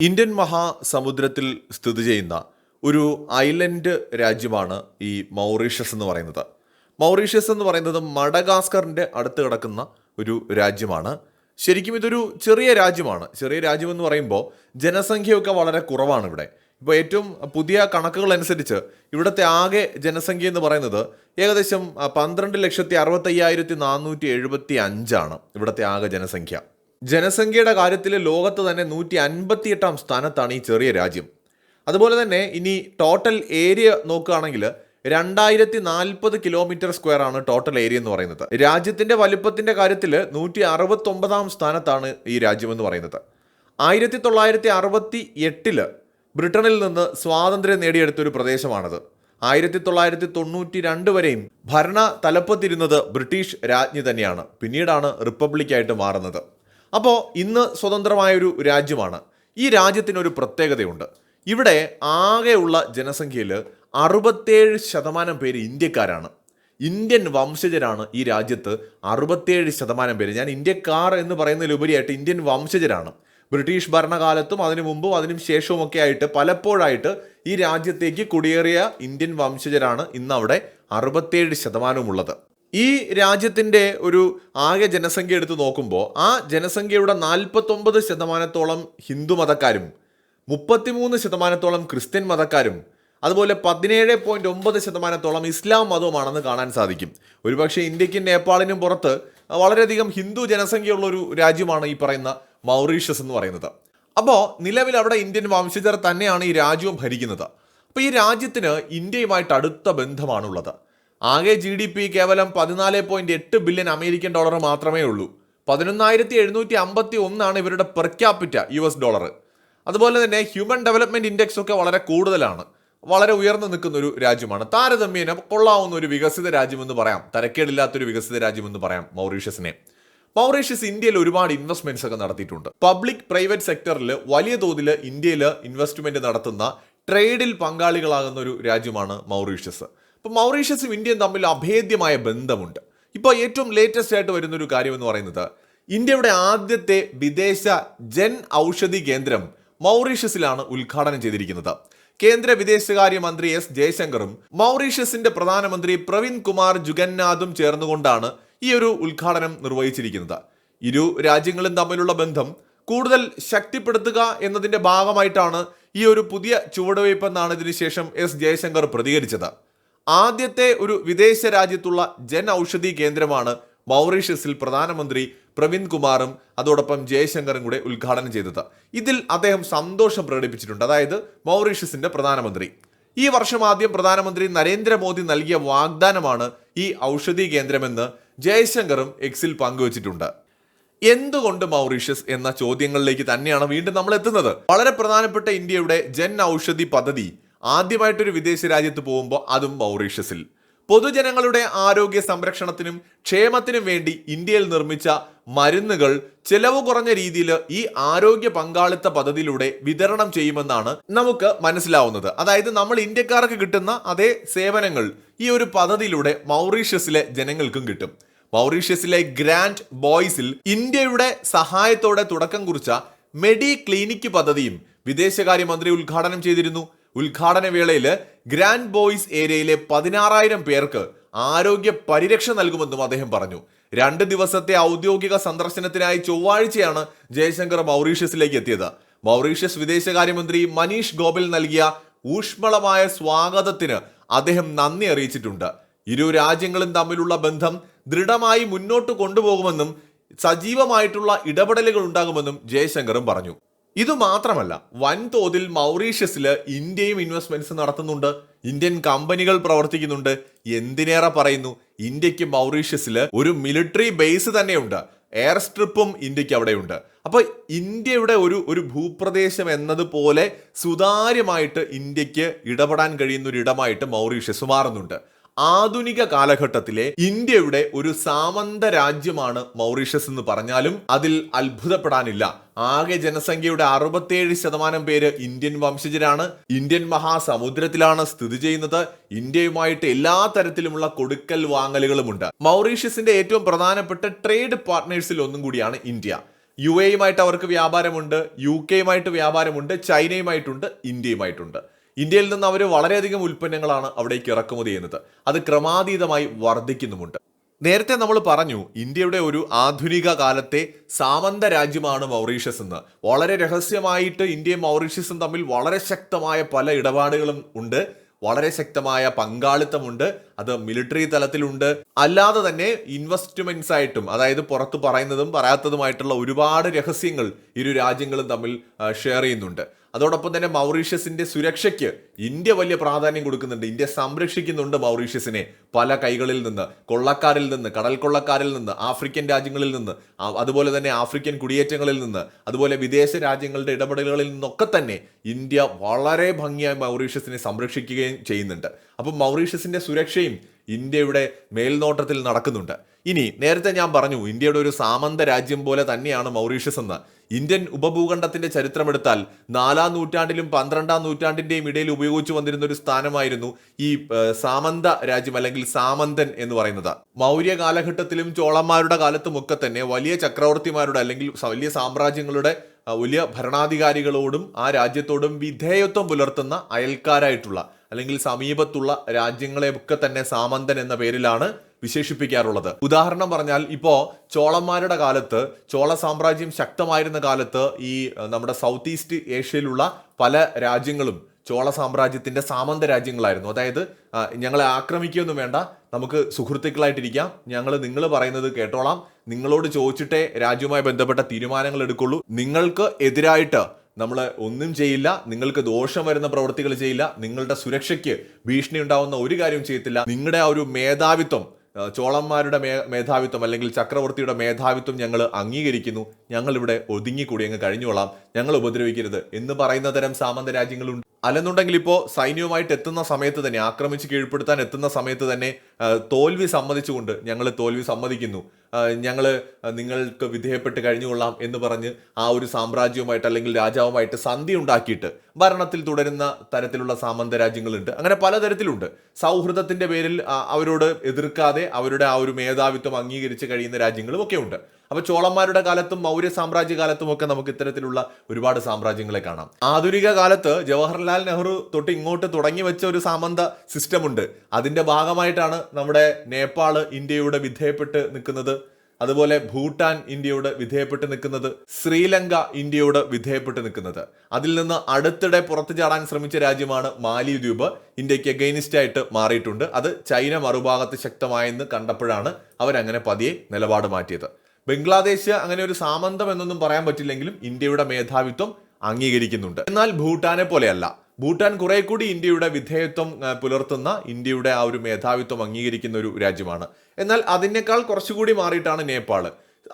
Indian മഹാസമുദ്രത്തിൽ സ്ഥിതി ചെയ്യുന്ന ഒരു ഐലൻഡ് രാജ്യമാണ് ഈ മൗറീഷ്യസ് എന്ന് പറയുന്നത്. മൗറീഷ്യസ് എന്ന് പറയുന്നത് മഡഗാസ്കറിന്റെ അടുത്ത് കിടക്കുന്ന ഒരു രാജ്യമാണ്. ശരിക്കും ഇതൊരു ചെറിയ രാജ്യമാണ്. ചെറിയ രാജ്യം എന്ന് പറയുമ്പോൾ ജനസംഖ്യയൊക്കെ വളരെ കുറവാണ് ഇവിടെ. ഇപ്പോൾ ഏറ്റവും പുതിയ കണക്കുകൾ അനുസരിച്ച് ഇവിടുത്തെ ആകെ ജനസംഖ്യ എന്ന് പറയുന്നത് ഏകദേശം പന്ത്രണ്ട് ലക്ഷത്തി അറുപത്തയ്യായിരത്തി നാനൂറ്റി എഴുപത്തി അഞ്ചാണ് ഇവിടുത്തെ ആകെ ജനസംഖ്യ. ജനസംഖ്യയുടെ കാര്യത്തിൽ ലോകത്ത് തന്നെ നൂറ്റി അൻപത്തിയെട്ടാം സ്ഥാനത്താണ് ഈ ചെറിയ രാജ്യം. അതുപോലെ തന്നെ ഇനി ടോട്ടൽ ഏരിയ നോക്കുകയാണെങ്കിൽ രണ്ടായിരത്തി നാൽപ്പത് കിലോമീറ്റർ സ്ക്വയർ ആണ് ടോട്ടൽ ഏരിയ എന്ന് പറയുന്നത്. രാജ്യത്തിന്റെ വലുപ്പത്തിന്റെ കാര്യത്തിൽ നൂറ്റി അറുപത്തൊമ്പതാം സ്ഥാനത്താണ് ഈ രാജ്യം എന്ന് പറയുന്നത്. ആയിരത്തി തൊള്ളായിരത്തി അറുപത്തി എട്ടിൽ ബ്രിട്ടനിൽ നിന്ന് സ്വാതന്ത്ര്യം നേടിയെടുത്ത ഒരു പ്രദേശമാണത്. ആയിരത്തി തൊള്ളായിരത്തി തൊണ്ണൂറ്റി രണ്ട് വരെയും ഭരണ തലപ്പത്തിരുന്നത് ബ്രിട്ടീഷ് രാജ്ഞി തന്നെയാണ്. പിന്നീടാണ് റിപ്പബ്ലിക്കായിട്ട് മാറുന്നത്. അപ്പോൾ ഇന്ന് സ്വതന്ത്രമായൊരു രാജ്യമാണ്. ഈ രാജ്യത്തിനൊരു പ്രത്യേകതയുണ്ട്. ഇവിടെ ആകെയുള്ള ജനസംഖ്യയിൽ അറുപത്തേഴ് ശതമാനം പേര് ഇന്ത്യക്കാരാണ്. ഇന്ത്യൻ വംശജരാണ് ഈ രാജ്യത്ത് അറുപത്തേഴ് ശതമാനം പേര്. ഞാൻ ഇന്ത്യക്കാർ എന്ന് പറയുന്നതിലുപരിയായിട്ട് ഇന്ത്യൻ വംശജരാണ്. ബ്രിട്ടീഷ് ഭരണകാലത്തും അതിനു മുമ്പും അതിനും ശേഷവും ഒക്കെ ആയിട്ട് പലപ്പോഴായിട്ട് ഈ രാജ്യത്തേക്ക് കുടിയേറിയ ഇന്ത്യൻ വംശജരാണ് ഇന്ന് അവിടെ അറുപത്തേഴ് ശതമാനമുള്ളത്. ഈ രാജ്യത്തിന്റെ ഒരു ആകെ ജനസംഖ്യ എടുത്ത് നോക്കുമ്പോൾ ആ ജനസംഖ്യയുടെ നാൽപ്പത്തൊമ്പത് ശതമാനത്തോളം ഹിന്ദു മതക്കാരും മുപ്പത്തിമൂന്ന് ശതമാനത്തോളം ക്രിസ്ത്യൻ മതക്കാരും അതുപോലെ പതിനേഴ് പോയിന്റ് ഒമ്പത് ശതമാനത്തോളം ഇസ്ലാം മതവുമാണെന്ന് കാണാൻ സാധിക്കും. ഒരുപക്ഷെ ഇന്ത്യക്കും നേപ്പാളിനും പുറത്ത് വളരെയധികം ഹിന്ദു ജനസംഖ്യയുള്ള ഒരു രാജ്യമാണ് ഈ പറയുന്ന മൗറീഷ്യസ് എന്ന് പറയുന്നത്. അപ്പോൾ നിലവിൽ അവിടെ ഇന്ത്യൻ വംശജർ തന്നെയാണ് ഈ രാജ്യവും ഭരിക്കുന്നത്. അപ്പോൾ ഈ രാജ്യത്തിന് ഇന്ത്യയുമായിട്ട് അടുത്ത ബന്ധമാണുള്ളത്. ആകെ ജി ഡി പി കേവലം പതിനാല് പോയിന്റ് എട്ട് ബില്യൺ അമേരിക്കൻ ഡോളർ മാത്രമേ ഉള്ളൂ. പതിനൊന്നായിരത്തി എഴുന്നൂറ്റി അമ്പത്തി ഒന്നാണ് ഇവരുടെ per capita U S dollar അതുപോലെ തന്നെ ഹ്യൂമൻ ഡെവലപ്മെന്റ് ഇൻഡെക്സ് ഒക്കെ വളരെ കൂടുതലാണ്. വളരെ ഉയർന്നു നിൽക്കുന്ന ഒരു രാജ്യമാണ്. താരതമ്യേന കൊള്ളാവുന്ന ഒരു വികസിത രാജ്യമെന്ന് പറയാം. തരക്കേടില്ലാത്തൊരു വികസിത രാജ്യമെന്ന് പറയാം മൗറീഷ്യസിനെ. മൗറീഷ്യസ് ഇന്ത്യയിൽ ഒരുപാട് ഇൻവെസ്റ്റ്മെന്റ്സ് ഒക്കെ നടത്തിയിട്ടുണ്ട്. പബ്ലിക് പ്രൈവറ്റ് സെക്ടറിൽ വലിയ തോതിൽ ഇന്ത്യയിൽ ഇൻവെസ്റ്റ്മെന്റ് നടത്തുന്ന ട്രേഡിൽ പങ്കാളികളാകുന്ന ഒരു രാജ്യമാണ് മൗറീഷ്യസ്. അപ്പോൾ മൗറീഷ്യസും ഇന്ത്യയും തമ്മിൽ അഭേദ്യമായ ബന്ധമുണ്ട്. ഇപ്പോൾ ഏറ്റവും ലേറ്റസ്റ്റ് ആയിട്ട് വരുന്നൊരു കാര്യം എന്ന് പറയുന്നത് ഇന്ത്യയുടെ ആദ്യത്തെ വിദേശ ജൻ ഔഷധി കേന്ദ്രം മൗറീഷ്യസിലാണ് ഉദ്ഘാടനം ചെയ്തിരിക്കുന്നത്. കേന്ദ്ര വിദേശകാര്യ മന്ത്രി എസ് ജയശങ്കറും മൗറീഷ്യസിന്റെ പ്രധാനമന്ത്രി പ്രവീൺ കുമാർ ജുഗന്നാഥും ചേർന്നുകൊണ്ടാണ് ഈ ഒരു ഉദ്ഘാടനം നിർവഹിച്ചിരിക്കുന്നത്. ഇരു രാജ്യങ്ങളും തമ്മിലുള്ള ബന്ധം കൂടുതൽ ശക്തിപ്പെടുത്തുക എന്നതിന്റെ ഭാഗമായിട്ടാണ് ഈ ഒരു പുതിയ ചുവടുവയ്പ് എന്നാണ് ഇതിനുശേഷം എസ് ജയശങ്കർ പ്രതികരിച്ചത്. ആദ്യത്തെ ഒരു വിദേശ രാജ്യത്തുള്ള ജൻ ഔഷധി കേന്ദ്രമാണ് മൗറീഷ്യസിൽ പ്രധാനമന്ത്രി പ്രവീൺ കുമാറും അതോടൊപ്പം ജയശങ്കറും കൂടെ ഉദ്ഘാടനം ചെയ്തത്. ഇതിൽ അദ്ദേഹം സന്തോഷം പ്രകടിപ്പിച്ചിട്ടുണ്ട്. അതായത് മൗറീഷ്യസിന്റെ പ്രധാനമന്ത്രി. ഈ വർഷം ആദ്യം പ്രധാനമന്ത്രി നരേന്ദ്രമോദി നൽകിയ വാഗ്ദാനമാണ് ഈ ഔഷധി കേന്ദ്രമെന്ന് ജയശങ്കറും എക്സിൽ പങ്കുവച്ചിട്ടുണ്ട്. എന്തുകൊണ്ട് മൗറീഷ്യസ് എന്ന ചോദ്യങ്ങളിലേക്ക് തന്നെയാണ് വീണ്ടും നമ്മൾ എത്തുന്നത്? വളരെ പ്രധാനപ്പെട്ട ഇന്ത്യയുടെ ജൻ ഔഷധി പദ്ധതി ആദ്യമായിട്ടൊരു വിദേശ രാജ്യത്ത് പോകുമ്പോൾ അതും മൗറീഷ്യസിൽ. പൊതുജനങ്ങളുടെ ആരോഗ്യ സംരക്ഷണത്തിനും ക്ഷേമത്തിനും വേണ്ടി ഇന്ത്യയിൽ നിർമ്മിച്ച മരുന്നുകൾ ചെലവ് കുറഞ്ഞ രീതിയിൽ ഈ ആരോഗ്യ പങ്കാളിത്ത പദ്ധതിയിലൂടെ വിതരണം ചെയ്യുമെന്നാണ് നമുക്ക് മനസ്സിലാവുന്നത്. അതായത് നമ്മൾ ഇന്ത്യക്കാർക്ക് കിട്ടുന്ന അതേ സേവനങ്ങൾ ഈ ഒരു പദ്ധതിയിലൂടെ മൗറീഷ്യസിലെ ജനങ്ങൾക്കും കിട്ടും. മൗറീഷ്യസിലെ ഗ്രാൻഡ് ബോയ്സിൽ ഇന്ത്യയുടെ സഹായത്തോടെ തുടക്കം കുറിച്ച മെഡി ക്ലിനിക് പദ്ധതിയും വിദേശകാര്യമന്ത്രി ഉദ്ഘാടനം ചെയ്തിരുന്നു. ഉദ്ഘാടന വേളയിൽ ഗ്രാൻഡ് ബോയ്സ് ഏരിയയിലെ പതിനാറായിരം പേർക്ക് ആരോഗ്യ പരിരക്ഷ നൽകുമെന്നും അദ്ദേഹം പറഞ്ഞു. രണ്ട് ദിവസത്തെ ഔദ്യോഗിക സന്ദർശനത്തിനായി ചൊവ്വാഴ്ചയാണ് ജയശങ്കർ മൗറീഷ്യസിലേക്ക് എത്തിയത്. മൗറീഷ്യസ് വിദേശകാര്യമന്ത്രി മനീഷ് ഗോപൽ നൽകിയ ഊഷ്മളമായ സ്വാഗതത്തിന് അദ്ദേഹം നന്ദി അറിയിച്ചിട്ടുണ്ട്. ഇരു രാജ്യങ്ങളും തമ്മിലുള്ള ബന്ധം ദൃഢമായി മുന്നോട്ട് കൊണ്ടുപോകുമെന്നും സജീവമായിട്ടുള്ള ഇടപെടലുകൾ ഉണ്ടാകുമെന്നും ജയശങ്കറും പറഞ്ഞു. ഇത് മാത്രമല്ല വൻതോതിൽ മൗറീഷ്യസിൽ ഇന്ത്യയും ഇൻവെസ്റ്റ്മെന്റ്സ് നടത്തുന്നുണ്ട് ഇന്ത്യൻ കമ്പനികൾ പ്രവർത്തിക്കുന്നുണ്ട്. എന്തിനേറെ പറയുന്നു ഇന്ത്യയ്ക്ക് മൗറീഷ്യസിൽ ഒരു മിലിറ്ററി ബേസ് തന്നെയുണ്ട്. എയർ സ്ട്രിപ്പും ഇന്ത്യയ്ക്ക് അവിടെയുണ്ട്. അപ്പോൾ ഇന്ത്യയുടെ ഒരു ഒരു ഭൂപ്രദേശം എന്നതുപോലെ സുതാര്യമായിട്ട് ഇന്ത്യയ്ക്ക് ഇടപെടാൻ കഴിയുന്ന ഒരു ഇടമായിട്ട് മൗറീഷ്യസ് മാറുന്നുണ്ട്. ആധുനിക കാലഘട്ടത്തിലെ ഇന്ത്യയുടെ ഒരു സാമന്ത രാജ്യമാണ് മൗറീഷ്യസ് എന്ന് പറഞ്ഞാലും അതിൽ അത്ഭുതപ്പെടാനില്ല. ആകെ ജനസംഖ്യയുടെ അറുപത്തിയേഴ് ശതമാനം പേര് ഇന്ത്യൻ വംശജരാണ്. ഇന്ത്യൻ മഹാസമുദ്രത്തിലാണ് സ്ഥിതി ചെയ്യുന്നത്. ഇന്ത്യയുമായിട്ട് എല്ലാ തരത്തിലുമുള്ള കൊടുക്കൽ വാങ്ങലുകളുമുണ്ട്. മൗറീഷ്യസിന്റെ ഏറ്റവും പ്രധാനപ്പെട്ട ട്രേഡ് പാർട്ട്നേഴ്സിൽ ഒന്നും കൂടിയാണ് ഇന്ത്യ. യു എയുമായിട്ട് അവർക്ക് വ്യാപാരമുണ്ട് യു കെയുമായിട്ട് വ്യാപാരമുണ്ട് ചൈനയുമായിട്ടുണ്ട് ഇന്ത്യയുമായിട്ടുണ്ട്. ഇന്ത്യയിൽ നിന്ന് അവർ വളരെയധികം ഉൽപ്പന്നങ്ങളാണ് അവിടേക്ക് ഇറക്കുമതി ചെയ്യുന്നത്. അത് ക്രമാതീതമായി വർദ്ധിക്കുന്നുമുണ്ട്. നേരത്തെ നമ്മൾ പറഞ്ഞു ഇന്ത്യയുടെ ഒരു ആധുനിക കാലത്തെ സാമന്ത രാജ്യമാണ് മൗറീഷ്യസ് എന്ന്. വളരെ രഹസ്യമായിട്ട് ഇന്ത്യയും മൗറീഷ്യസും തമ്മിൽ വളരെ ശക്തമായ പല ഇടപാടുകളും ഉണ്ട്. വളരെ ശക്തമായ പങ്കാളിത്തമുണ്ട്. അത് മിലിറ്ററി തലത്തിലുണ്ട്. അല്ലാതെ തന്നെ ഇൻവെസ്റ്റ്മെന്റ്സ് ആയിട്ടും അതായത് പുറത്ത് പറയുന്നതും പറയാത്തതുമായിട്ടുള്ള ഒരുപാട് രഹസ്യങ്ങൾ ഇരു രാജ്യങ്ങളും തമ്മിൽ ഷെയർ ചെയ്യുന്നുണ്ട്. അതോടൊപ്പം തന്നെ മൗറീഷ്യസിന്റെ സുരക്ഷയ്ക്ക് ഇന്ത്യ വലിയ പ്രാധാന്യം കൊടുക്കുന്നുണ്ട്. ഇന്ത്യ സംരക്ഷിക്കുന്നുണ്ട് മൗറീഷ്യസിനെ പല കൈകളിൽ നിന്ന്. കൊള്ളക്കാരിൽ നിന്ന് കടൽ കൊള്ളക്കാരിൽ നിന്ന് ആഫ്രിക്കൻ രാജ്യങ്ങളിൽ നിന്ന് അതുപോലെ തന്നെ ആഫ്രിക്കൻ കുടിയേറ്റങ്ങളിൽ നിന്ന് അതുപോലെ വിദേശ രാജ്യങ്ങളുടെ ഇടപെടലുകളിൽ നിന്നൊക്കെ തന്നെ ഇന്ത്യ വളരെ ഭംഗിയായി മൗറീഷ്യസിനെ സംരക്ഷിക്കുകയും ചെയ്യുന്നുണ്ട്. അപ്പം മൗറീഷ്യസിന്റെ സുരക്ഷയും ഇന്ത്യയുടെ മേൽനോട്ടത്തിൽ നടക്കുന്നുണ്ട്. ഇനി നേരത്തെ ഞാൻ പറഞ്ഞു ഇന്ത്യയുടെ ഒരു സാമന്ത രാജ്യം പോലെ തന്നെയാണ് മൗറീഷ്യസ് എന്ന്. ഇന്ത്യൻ ഉപഭൂഖണ്ഡത്തിന്റെ ചരിത്രമെടുത്താൽ നാലാം നൂറ്റാണ്ടിലും പന്ത്രണ്ടാം നൂറ്റാണ്ടിന്റെയും ഇടയിൽ ഉപയോഗിച്ചു വന്നിരുന്ന ഒരു സ്ഥാനമായിരുന്നു ഈ സാമന്ത രാജ്യം അല്ലെങ്കിൽ സാമന്തൻ എന്ന് പറയുന്നത്. മൗര്യ കാലഘട്ടത്തിലും ചോളന്മാരുടെ കാലത്തും ഒക്കെ തന്നെ വലിയ ചക്രവർത്തിമാരുടെ അല്ലെങ്കിൽ വലിയ സാമ്രാജ്യങ്ങളുടെ വലിയ ഭരണാധികാരികളോടും ആ രാജ്യത്തോടും വിധേയത്വം പുലർത്തുന്ന അയൽക്കാരായിട്ടുള്ള അല്ലെങ്കിൽ സമീപത്തുള്ള രാജ്യങ്ങളെയൊക്കെ തന്നെ സാമന്തൻ എന്ന പേരിലാണ് വിശേഷിപ്പിക്കാറുള്ളത്. ഉദാഹരണം പറഞ്ഞാൽ ഇപ്പോൾ ചോളന്മാരുടെ കാലത്ത് ചോള സാമ്രാജ്യം ശക്തമായിരുന്ന കാലത്ത് ഈ നമ്മുടെ സൗത്ത് ഈസ്റ്റ് ഏഷ്യയിലുള്ള പല രാജ്യങ്ങളും ചോള സാമ്രാജ്യത്തിന്റെ സാമന്ത രാജ്യങ്ങളായിരുന്നു. അതായത് ഞങ്ങളെ ആക്രമിക്കുകയൊന്നും വേണ്ട. നമുക്ക് സുഹൃത്തുക്കളായിട്ടിരിക്കാം. ഞങ്ങൾ നിങ്ങൾ പറയുന്നത് കേട്ടോളാം. നിങ്ങളോട് ചോദിച്ചിട്ടേ രാജ്യവുമായി ബന്ധപ്പെട്ട തീരുമാനങ്ങൾ എടുക്കുള്ളൂ. നിങ്ങൾക്ക് എതിരായിട്ട് നമ്മൾ ഒന്നും ചെയ്യില്ല. നിങ്ങൾക്ക് ദോഷം വരുന്ന പ്രവൃത്തികൾ ചെയ്യില്ല. നിങ്ങളുടെ സുരക്ഷയ്ക്ക് ഭീഷണി ഉണ്ടാവുന്ന ഒരു കാര്യവും ചെയ്യത്തില്ല. നിങ്ങളുടെ ആ ഒരു മേധാവിത്വം ചോളന്മാരുടെ മേ മേധാവിത്വം അല്ലെങ്കിൽ ചക്രവർത്തിയുടെ മേധാവിത്വം ഞങ്ങൾ അംഗീകരിക്കുന്നു. ഞങ്ങൾ ഇവിടെ ഒതുങ്ങിക്കൂടി അങ്ങ് കഴിഞ്ഞോളാം ഞങ്ങൾ ഉപദ്രവിക്കരുത് എന്ന് പറയുന്ന തരം സാമന്ത രാജ്യങ്ങളുണ്ട്. അല്ലെന്നുണ്ടെങ്കിൽ ഇപ്പോൾ സൈന്യവുമായിട്ട് എത്തുന്ന സമയത്ത് തന്നെ ആക്രമിച്ച് കീഴ്പ്പെടുത്താൻ എത്തുന്ന സമയത്ത് തന്നെ തോൽവി സമ്മതിച്ചുകൊണ്ട് ഞങ്ങൾ തോൽവി സമ്മതിക്കുന്നു. ഞങ്ങൾ നിങ്ങൾക്ക് വിധേയപ്പെട്ട് കഴിഞ്ഞുകൊള്ളാം എന്ന് പറഞ്ഞ് ആ ഒരു സാമ്രാജ്യവുമായിട്ട് അല്ലെങ്കിൽ രാജാവുമായിട്ട് സന്ധി ഉണ്ടാക്കിയിട്ട് ഭരണത്തിൽ തുടരുന്ന തരത്തിലുള്ള സാമന്ത രാജ്യങ്ങളുണ്ട്. അങ്ങനെ പലതരത്തിലുണ്ട്. സൗഹൃദത്തിന്റെ പേരിൽ അവരോട് എതിർക്കാതെ അവരുടെ ആ ഒരു മേധാവിത്വം അംഗീകരിച്ച് കഴിയുന്ന രാജ്യങ്ങളും ഒക്കെ ഉണ്ട് അപ്പൊ ചോളന്മാരുടെ കാലത്തും മൗര്യ സാമ്രാജ്യ കാലത്തും ഒക്കെ നമുക്ക് ഇത്തരത്തിലുള്ള ഒരുപാട് സാമ്രാജ്യങ്ങളെ കാണാം. ആധുനിക കാലത്ത് ജവഹർലാൽ നെഹ്റു തൊട്ട് ഇങ്ങോട്ട് തുടങ്ങി വെച്ച ഒരു സാമന്ത സിസ്റ്റം ഉണ്ട്. അതിന്റെ ഭാഗമായിട്ടാണ് നമ്മുടെ നേപ്പാൾ ഇന്ത്യയുടെ വിധേയപ്പെട്ട് നിൽക്കുന്നത്. അതുപോലെ ഭൂട്ടാൻ ഇന്ത്യയോട് വിധേയപ്പെട്ട് നിൽക്കുന്നത്. ശ്രീലങ്ക ഇന്ത്യയോട് വിധേയപ്പെട്ട് നിൽക്കുന്നത്. അതിൽ നിന്ന് അടുത്തിടെ പുറത്തു ചാടാൻ ശ്രമിച്ച രാജ്യമാണ് മാലിദ്വീപ് ഇന്ത്യയ്ക്ക് അഗെയിനിസ്റ്റ് ആയിട്ട് മാറിയിട്ടുണ്ട്. അത് ചൈന മറുഭാഗത്ത് ശക്തമായെന്ന് കണ്ടപ്പോഴാണ് അവരങ്ങനെ പതിയെ നിലപാട് മാറ്റിയത്. ബംഗ്ലാദേശ് അങ്ങനെ ഒരു സാമന്തം എന്നൊന്നും പറയാൻ പറ്റില്ലെങ്കിലും ഇന്ത്യയുടെ മേധാവിത്വം അംഗീകരിക്കുന്നുണ്ട്. എന്നാൽ ഭൂട്ടാനെ പോലെയല്ല. ഭൂട്ടാൻ കുറെ കൂടി ഇന്ത്യയുടെ വിധേയത്വം പുലർത്തുന്ന ഇന്ത്യയുടെ ആ ഒരു മേധാവിത്വം അംഗീകരിക്കുന്ന ഒരു രാജ്യമാണ്. എന്നാൽ അതിനേക്കാൾ കുറച്ചുകൂടി മാറിയിട്ടാണ് നേപ്പാൾ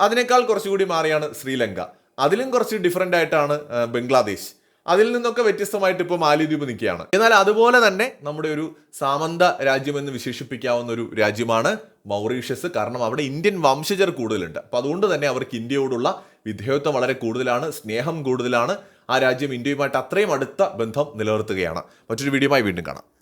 അതിനേക്കാൾ കുറച്ചുകൂടി മാറിയാണ് ശ്രീലങ്ക. അതിലും കുറച്ച് ഡിഫറെന്റ് ആയിട്ടാണ് ബംഗ്ലാദേശ്. അതിൽ നിന്നൊക്കെ വ്യത്യസ്തമായിട്ട് ഇപ്പോൾ മാലിദ്വീപ് നിൽക്കുകയാണ്. എന്നാൽ അതുപോലെ തന്നെ നമ്മുടെ ഒരു സാമന്ത രാജ്യമെന്ന് വിശേഷിപ്പിക്കാവുന്ന ഒരു രാജ്യമാണ് മൗറീഷ്യസ്. കാരണം അവിടെ ഇന്ത്യൻ വംശജർ കൂടുതലുണ്ട്. അപ്പോൾ അതുകൊണ്ട് തന്നെ അവർക്ക് ഇന്ത്യയോടുള്ള വിധേയത്വം വളരെ കൂടുതലാണ് സ്നേഹം കൂടുതലാണ്. ആ രാജ്യം ഇന്ത്യയുമായിട്ട് അത്രയും അടുത്ത ബന്ധം നിലനിർത്തുകയാണ്. മറ്റൊരു വീഡിയോയുമായി വീണ്ടും കാണാം.